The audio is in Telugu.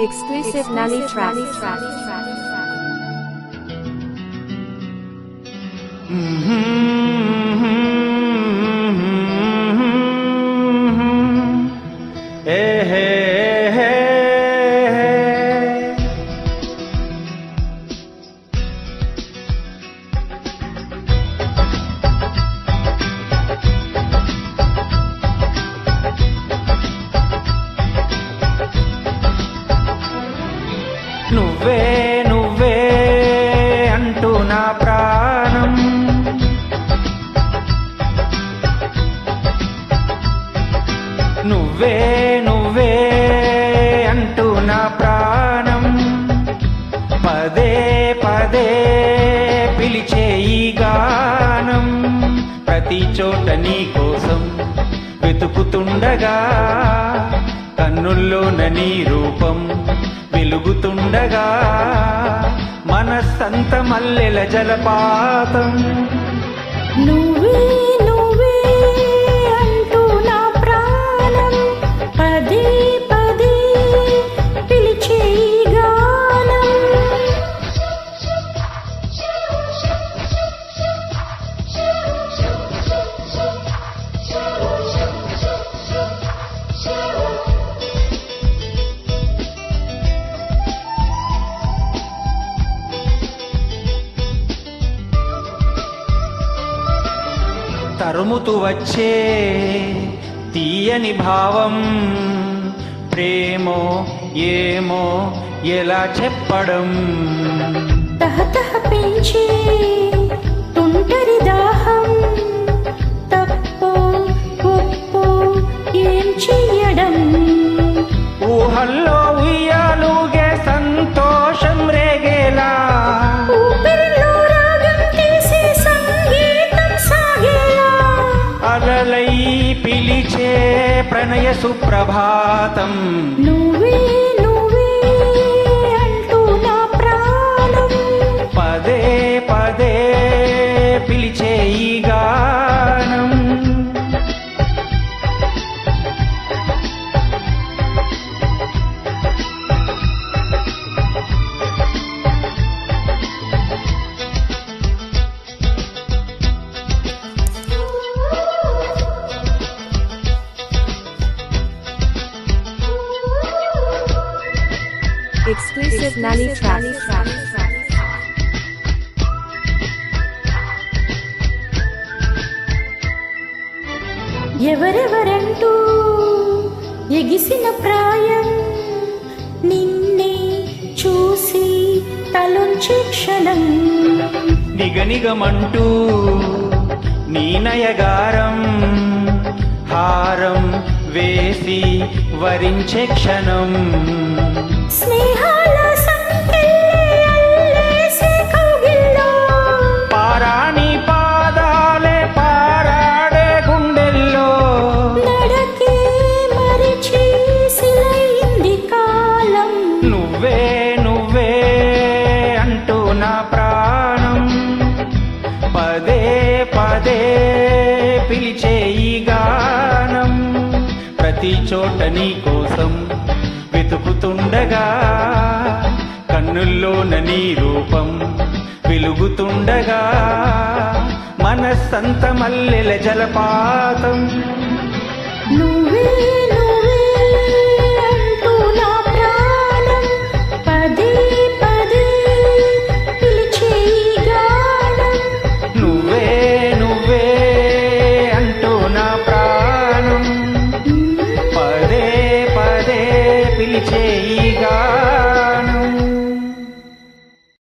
Exclusive Nali track. ఏ నువ్వే నువ్వే అంటూ నా ప్రాణం. నువ్వే నువ్వే అంటూ నా ప్రాణం. పదే పదే పిలిచే ఈ గానం ప్రతి చోట నీ కోసం వెతుకుతుండగా కన్నుల్లోన నీ రూపం వెలుగుతుండగా మనస్సంత మల్లెల జలపాతం. నువ్వే తరుముతూ వచ్చే తీయని భావం. ప్రేమో ఏమో ఎలా చెప్పడం? తహతహ పెంచే ప్రణయ సుప్రభాతం. నువ్వే Exclusive Nali track. ఎవరెవరంటూ ఎగిసిన ప్రాయం నిన్నే చూసి తలొంచే క్షణం నిగనిగమంటూ నీ నయగారం హారం వేసి వరించే క్షణం. పారాణి పాదాలే పారాడే గుండెల్లో. నువ్వే ప్రతి చోట నీ కోసం వెతుకుతుండగా కన్నుల్లోన నీ రూపం వెలుగుతుండగా మనస్సంత మల్లెల జలపాతం. నువ్వే ప్రాణం పదే పదే పిలిచే ఈ గానం